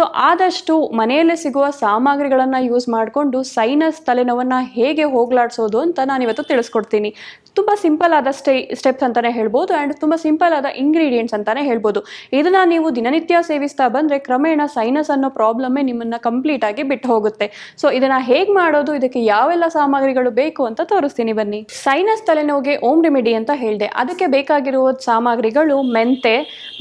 So ಆದಷ್ಟು ಮನೆಯಲ್ಲೇ ಸಿಗುವ ಸಾಮಗ್ರಿಗಳನ್ನು ಯೂಸ್ ಮಾಡಿಕೊಂಡು ಸೈನಸ್ ತಲೆನೋವನ್ನು ಹೇಗೆ ಹೋಗ್ಲಾಡಿಸೋದು ಅಂತ ನಾನು ಇವತ್ತು ತಿಳಿಸ್ಕೊಡ್ತೀನಿ. ತುಂಬ ಸಿಂಪಲ್ ಆದ ಸ್ಟೇ ಸ್ಟೆಪ್ಸ್ ಅಂತಲೇ ಹೇಳ್ಬೋದು ಆ್ಯಂಡ್ ತುಂಬ ಸಿಂಪಲ್ ಆದ ಇಂಗ್ರೀಡಿಯೆಂಟ್ಸ್ ಅಂತಲೇ ಹೇಳ್ಬೋದು. ಇದನ್ನು ನೀವು ದಿನನಿತ್ಯ ಸೇವಿಸ್ತಾ ಬಂದರೆ ಕ್ರಮೇಣ ಸೈನಸ್ ಅನ್ನೋ ಪ್ರಾಬ್ಲಮ್ಮೇ ನಿಮ್ಮನ್ನು ಕಂಪ್ಲೀಟಾಗಿ ಬಿಟ್ಟು ಹೋಗುತ್ತೆ. ಸೊ ಇದನ್ನು ಹೇಗೆ ಮಾಡೋದು, ಇದಕ್ಕೆ ಯಾವೆಲ್ಲ ಸಾಮಗ್ರಿಗಳು ಬೇಕು ಅಂತ ತೋರಿಸ್ತೀನಿ ಬನ್ನಿ. ಸೈನಸ್ ತಲೆನೋವಿಗೆ ಓಮ್ ರೆಮಿಡಿ ಅಂತ ಹೇಳಿದೆ. ಅದಕ್ಕೆ ಬೇಕಾಗಿರುವ ಸಾಮಗ್ರಿಗಳು ಮೆಂತೆ,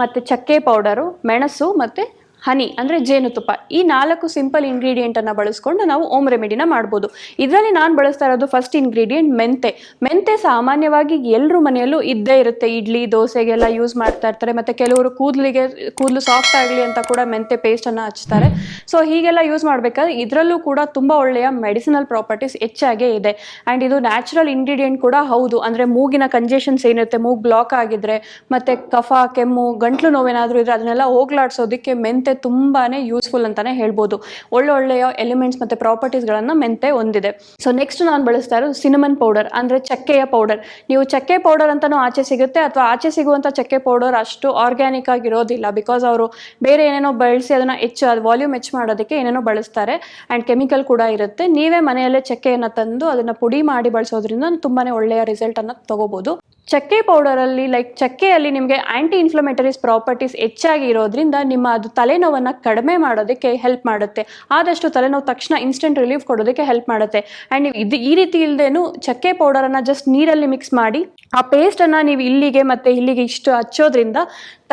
ಮತ್ತು ಚಕ್ಕೆ ಪೌಡರು, ಮೆಣಸು, ಮತ್ತು ಹನಿ, ಅಂದರೆ ಜೇನುತುಪ್ಪ ಈ ನಾಲ್ಕು ಸಿಂಪಲ್ ಇಂಗ್ರೀಡಿಯೆಂಟನ್ನು ಬಳಸ್ಕೊಂಡು ನಾವು ಓಮ್ ರೆಮಿಡಿನ ಮಾಡ್ಬೋದು. ಇದರಲ್ಲಿ ನಾನು ಬಳಸ್ತಾ ಇರೋದು ಫಸ್ಟ್ ಇಂಗ್ರೀಡಿಯೆಂಟ್ ಮೆಂತೆ. ಮೆಂತೆ ಸಾಮಾನ್ಯವಾಗಿ ಎಲ್ಲರೂ ಮನೆಯಲ್ಲೂ ಇದ್ದೇ ಇರುತ್ತೆ. ಇಡ್ಲಿ, ದೋಸೆಗೆಲ್ಲ ಯೂಸ್ ಮಾಡ್ತಾ ಇರ್ತಾರೆ. ಮತ್ತು ಕೆಲವರು ಕೂದಲಿಗೆ, ಕೂದಲು ಸಾಫ್ಟ್ ಆಗಲಿ ಅಂತ ಕೂಡ ಮೆಂತೆ ಪೇಸ್ಟನ್ನು ಹಚ್ತಾರೆ. ಸೊ ಹೀಗೆಲ್ಲ ಯೂಸ್ ಮಾಡಬೇಕಾದ್ರೆ ಇದರಲ್ಲೂ ಕೂಡ ತುಂಬ ಒಳ್ಳೆಯ ಮೆಡಿಸಿನಲ್ ಪ್ರಾಪರ್ಟೀಸ್ ಹೆಚ್ಚಾಗೇ ಇದೆ. ಆ್ಯಂಡ್ ಇದು ನ್ಯಾಚುರಲ್ ಇಂಗ್ರೀಡಿಯೆಂಟ್ ಕೂಡ ಹೌದು. ಅಂದರೆ ಮೂಗಿನ ಕಂಜೆಷನ್ಸ್ ಏನಿರುತ್ತೆ, ಮೂಗು ಬ್ಲಾಕ್ ಆಗಿದ್ರೆ, ಮತ್ತು ಕಫ, ಕೆಮ್ಮು, ಗಂಟ್ಲು ನೋವೇನಾದರೂ ಇದ್ರೆ ಅದನ್ನೆಲ್ಲ ಹೋಗ್ಲಾಡ್ಸೋದಕ್ಕೆ ಮೆಂತೆ ತುಂಬಾ ಯೂಸ್ಫುಲ್ ಅಂತಾನೆ ಹೇಳ್ಬೋದು. ಒಳ್ಳೊಳ್ಳೆಯ ಎಲಿಮೆಂಟ್ಸ್ ಮತ್ತು ಪ್ರಾಪರ್ಟೀಸ್ಗಳನ್ನು ಮೆಂತೆ ಹೊಂದಿದೆ. ಸೊ ನೆಕ್ಸ್ಟ್ ನಾನು ಬಳಸ್ತಾ ಇರೋದು ಸಿನಮನ್ ಪೌಡರ್ ಅಂದ್ರೆ ಚಕ್ಕೆಯ ಪೌಡರ್ ನೀವು ಚಕ್ಕೆ ಪೌಡರ್ ಅಂತಾನೂ ಆಚೆ ಸಿಗುತ್ತೆ, ಅಥವಾ ಆಚೆ ಸಿಗುವಂತ ಚಕ್ಕೆ ಪೌಡರ್ ಅಷ್ಟು ಆರ್ಗ್ಯಾನಿಕ್ ಆಗಿರೋದಿಲ್ಲ ಬಿಕಾಸ್ ಅವರು ಬೇರೆ ಏನೇನೋ ಬಳಸಿ ಅದನ್ನ ಹೆಚ್ಚು, ಅದು ವಾಲ್ಯೂಮ್ ಹೆಚ್ಚು ಮಾಡೋದಕ್ಕೆ ಏನೇನೋ ಬಳಸ್ತಾರೆ ಅಂಡ್ ಕೆಮಿಕಲ್ ಕೂಡ ಇರುತ್ತೆ. ನೀವೇ ಮನೆಯಲ್ಲೇ ಚಕ್ಕೆಯನ್ನು ತಂದು ಅದನ್ನ ಪುಡಿ ಮಾಡಿ ಬಳಸೋದ್ರಿಂದ ತುಂಬಾನೇ ಒಳ್ಳೆಯ ರಿಸಲ್ಟ್ ಅನ್ನ ತಗೋಬೋದು. ಚಕ್ಕೆ ಪೌಡರಲ್ಲಿ ಲೈಕ್ ಚಕ್ಕೆಯಲ್ಲಿ ನಿಮಗೆ ಆ್ಯಂಟಿ ಇನ್ಫ್ಲಮೇಟರೀಸ್ ಪ್ರಾಪರ್ಟೀಸ್ ಹೆಚ್ಚಾಗಿ ಇರೋದ್ರಿಂದ ನಿಮ್ಮ ಅದು ತಲೆನೋವನ್ನು ಕಡಿಮೆ ಮಾಡೋದಕ್ಕೆ ಹೆಲ್ಪ್ ಮಾಡುತ್ತೆ. ಆದಷ್ಟು ತಲೆನೋವು ತಕ್ಷಣ ಇನ್ಸ್ಟೆಂಟ್ ರಿಲೀಫ್ ಕೊಡೋದಕ್ಕೆ ಹೆಲ್ಪ್ ಮಾಡುತ್ತೆ. ಆ್ಯಂಡ್ ನೀವು ಇದು ಈ ರೀತಿ ಇಲ್ಲದೇನು ಚಕ್ಕೆ ಪೌಡರನ್ನು ಜಸ್ಟ್ ನೀರಲ್ಲಿ ಮಿಕ್ಸ್ ಮಾಡಿ, ಆ ಪೇಸ್ಟನ್ನು ನೀವು ಇಲ್ಲಿಗೆ ಮತ್ತು ಇಲ್ಲಿಗೆ ಇಷ್ಟು ಹಚ್ಚೋದ್ರಿಂದ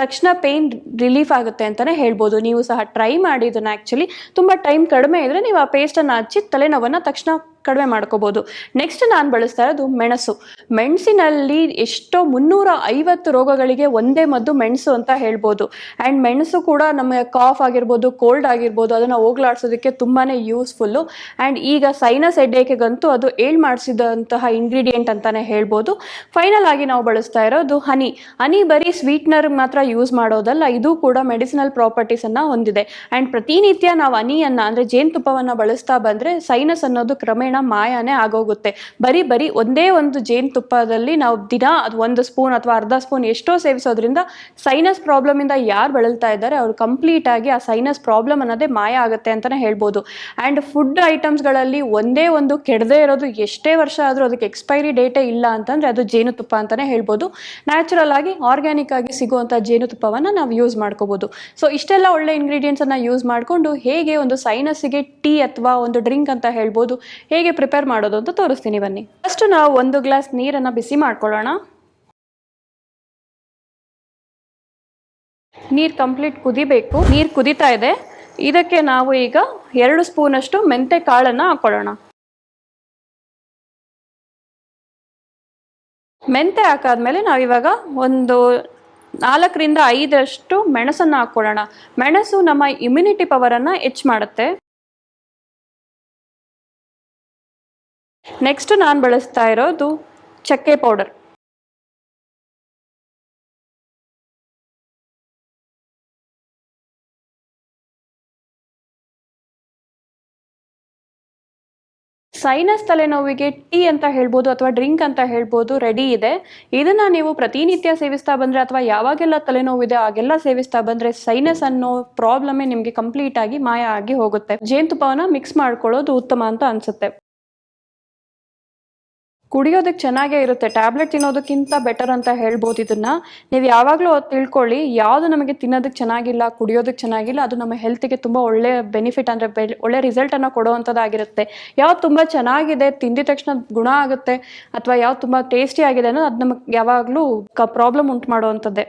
ತಕ್ಷಣ ಪೇಯ್ನ್ ರಿಲೀಫ್ ಆಗುತ್ತೆ ಅಂತಲೇ ಹೇಳ್ಬೋದು. ನೀವು ಸಹ ಟ್ರೈ ಮಾಡಿ ಇದನ್ನು ಆ್ಯಕ್ಚುಲಿ ತುಂಬ ಟೈಮ್ ಕಡಿಮೆ ಇದ್ದರೆ ನೀವು ಆ ಪೇಸ್ಟನ್ನು ಹಚ್ಚಿ ತಲೆನೋವನ್ನು ತಕ್ಷಣ ಕಡಿಮೆ ಮಾಡ್ಕೋಬೋದು. ನೆಕ್ಸ್ಟ್ ನಾನು ಬಳಸ್ತಾ ಇರೋದು ಮೆಣಸು. ಮೆಣಸಿನಲ್ಲಿ ಎಷ್ಟೋ ಮುನ್ನೂರ ಐವತ್ತು ರೋಗಗಳಿಗೆ ಒಂದೇ ಮದ್ದು ಮೆಣಸು ಅಂತ ಹೇಳ್ಬೋದು. ಆ್ಯಂಡ್ ಮೆಣಸು ಕೂಡ ನಮಗೆ ಕಾಫ್ ಆಗಿರ್ಬೋದು ಕೋಲ್ಡ್ ಆಗಿರ್ಬೋದು, ಅದನ್ನು ಹೋಗ್ಲಾಡ್ಸೋದಕ್ಕೆ ತುಂಬಾ ಯೂಸ್ಫುಲ್ಲು ಆ್ಯಂಡ್ ಈಗ ಸೈನಸ್ ಎಡ್ಡೇಕೆಗಂತೂ ಅದು ಏಳು ಮಾಡಿಸಿದಂತಹ ಇಂಗ್ರೀಡಿಯೆಂಟ್ ಅಂತಲೇ ಹೇಳ್ಬೋದು. ಫೈನಲ್ ಆಗಿ ನಾವು ಬಳಸ್ತಾ ಇರೋದು ಹನಿ. ಹನಿ ಬರೀ ಸ್ವೀಟ್ನರ್ ಮಾತ್ರ ಯೂಸ್ ಮಾಡೋದಲ್ಲ, ಇದು ಕೂಡ ಮೆಡಿಸಿನಲ್ ಪ್ರಾಪರ್ಟೀಸನ್ನು ಹೊಂದಿದೆ. ಆ್ಯಂಡ್ ಪ್ರತಿನಿತ್ಯ ನಾವು ಹನಿಯನ್ನು, ಅಂದರೆ ಜೇನುತುಪ್ಪವನ್ನು ಬಳಸ್ತಾ ಬಂದರೆ ಸೈನಸ್ ಅನ್ನೋದು ಕ್ರಮೇಣ ಮಾಯನೇ ಆಗೋಗುತ್ತೆ. ಬರೀ ಬರೀ ಒಂದೇ ಒಂದು ಜೇನುತುಪ್ಪದಲ್ಲಿ ನಾವು ದಿನ ಅದು ಒಂದು ಸ್ಪೂನ್ ಅಥವಾ ಅರ್ಧ ಸ್ಪೂನ್ ಎಷ್ಟೋ ಸೇವಿಸೋದ್ರಿಂದ ಸೈನಸ್ ಪ್ರಾಬ್ಲಮ್ ಇಂದ ಯಾರು ಬಳಲ್ತಾ ಇದ್ದಾರೆ ಅವರು ಕಂಪ್ಲೀಟ್ ಆಗಿ ಆ ಸೈನಸ್ ಪ್ರಾಬ್ಲಮ್ ಅನ್ನೋದೇ ಮಾಯ ಆಗುತ್ತೆ ಅಂತಾನೆ ಹೇಳ್ಬೋದು. ಆ್ಯಂಡ್ ಫುಡ್ ಐಟಮ್ಸ್ಗಳಲ್ಲಿ ಒಂದೇ ಒಂದು ಕೆಡದೇ ಇರೋದು ಎಷ್ಟೇ ವರ್ಷ ಆದರೂ ಅದಕ್ಕೆ ಎಕ್ಸ್ಪೈರಿ ಡೇಟೇ ಇಲ್ಲ ಅಂತಂದರೆ ಅದು ಜೇನುತುಪ್ಪ ಅಂತಾನೆ ಹೇಳ್ಬೋದು. ನ್ಯಾಚುರಲ್ ಆಗಿ ಆರ್ಗ್ಯಾನಿಕ್ ಆಗಿ ಸಿಗುವಂಥ ಜೇನುತುಪ್ಪವನ್ನು ನಾವು ಯೂಸ್ ಮಾಡ್ಕೋಬೋದು. ಸೊ ಇಷ್ಟೆಲ್ಲ ಒಳ್ಳೆ ಇಂಗ್ರೀಡಿಯೆಂಟ್ಸನ್ನು ಯೂಸ್ ಮಾಡಿಕೊಂಡು ಹೇಗೆ ಒಂದು ಸೈನಸ್ಸಿಗೆ ಟೀ ಅಥವಾ ಒಂದು ಡ್ರಿಂಕ್ ಅಂತ ಹೇಳ್ಬೋದು. ಹೇಗೆ ಪ್ರಿಪೇರ್ ಮಾಡೋದು ಅಂತ ತೋರಿಸ್ತೀನಿ ಬನ್ನಿ. ಫಸ್ಟ್ ನಾವು ಒಂದು ಗ್ಲಾಸ್ ನೀರನ್ನು ಬಿಸಿ ಮಾಡ್ಕೊಳ್ಳೋಣ. ನೀರು ಕಂಪ್ಲೀಟ್ ಕುದಿಬೇಕು. ನೀರು ಕುದೀತಾ ಇದೆ. ಇದಕ್ಕೆ ನಾವು ಈಗ ಎರಡು ಸ್ಪೂನಷ್ಟು ಮೆಂತೆ ಕಾಳನ್ನು ಹಾಕೊಳ್ಳೋಣ. ಮೆಂತೆ ಹಾಕಾದ್ಮೇಲೆ ನಾವಿವಾಗ ಒಂದು ನಾಲ್ಕರಿಂದ ಐದರಷ್ಟು ಮೆಣಸನ್ನು ಹಾಕ್ಕೊಳ್ಳೋಣ ಮೆಣಸು ನಮ್ಮ ಇಮ್ಯುನಿಟಿ ಪವರನ್ನು ಹೆಚ್ಚು ಮಾಡುತ್ತೆ. ನೆಕ್ಸ್ಟ್ ನಾನು ಬಳಸ್ತಾ ಇರೋದು ಚಕ್ಕೆ ಪೌಡರ್ ಸೈನಸ್ ತಲೆನೋವಿಗೆ ಟೀ ಅಂತ ಹೇಳ್ಬೋದು ಅಥವಾ ಡ್ರಿಂಕ್ ಅಂತ ಹೇಳ್ಬೋದು ರೆಡಿ ಇದೆ. ಇದನ್ನ ನೀವು ಪ್ರತಿನಿತ್ಯ ಸೇವಿಸ್ತಾ ಬಂದ್ರೆ ಅಥವಾ ಯಾವಾಗೆಲ್ಲ ತಲೆನೋವಿದೆ ಆಗೆಲ್ಲ ಸೇವಿಸ್ತಾ ಬಂದ್ರೆ ಸೈನಸ್ ಅನ್ನೋ ಪ್ರಾಬ್ಲಮೇ ನಿಮಗೆ ಕಂಪ್ಲೀಟ್ ಆಗಿ ಮಾಯ ಆಗಿ ಹೋಗುತ್ತೆ. ಜೇನುತುಪ್ಪವನ್ನ ಮಿಕ್ಸ್ ಮಾಡ್ಕೊಳ್ಳೋದು ಉತ್ತಮ ಅಂತ ಅನ್ಸುತ್ತೆ. ಕುಡಿಯೋದಕ್ಕೆ ಚೆನ್ನಾಗೇ ಇರುತ್ತೆ. ಟ್ಯಾಬ್ಲೆಟ್ ತಿನ್ನೋದಕ್ಕಿಂತ ಬೆಟರ್ ಅಂತ ಹೇಳ್ಬೋದು ಇದನ್ನ. ನೀವು ಯಾವಾಗಲೂ ತಿಳ್ಕೊಳ್ಳಿ. ಯಾವುದು ನಮಗೆ ತಿನ್ನೋದಕ್ಕೆ ಚೆನ್ನಾಗಿಲ್ಲ ಕುಡಿಯೋದಕ್ಕೆ ಚೆನ್ನಾಗಿಲ್ಲ, ಅದು ನಮ್ಮ ಹೆಲ್ತಿಗೆ ತುಂಬ ಒಳ್ಳೆ ಬೆನಿಫಿಟ್ ಅಂದರೆ ಬೆ, ಒಳ್ಳೆ ರಿಸಲ್ಟನ್ನು ಕೊಡುವಂಥದ್ದಾಗಿರುತ್ತೆ. ಯಾವ್ದು ತುಂಬ ಚೆನ್ನಾಗಿದೆ, ತಿಂದಿದ ತಕ್ಷಣ ಗುಣ ಆಗುತ್ತೆ, ಅಥವಾ ಯಾವ್ದು ತುಂಬ ಟೇಸ್ಟಿ ಆಗಿದೆ ಅನ್ನೋದು ಅದು ನಮಗೆ ಯಾವಾಗಲೂ ಕ ಪ್ರಾಬ್ಲಮ್ ಉಂಟು ಮಾಡುವಂಥದ್ದೇ.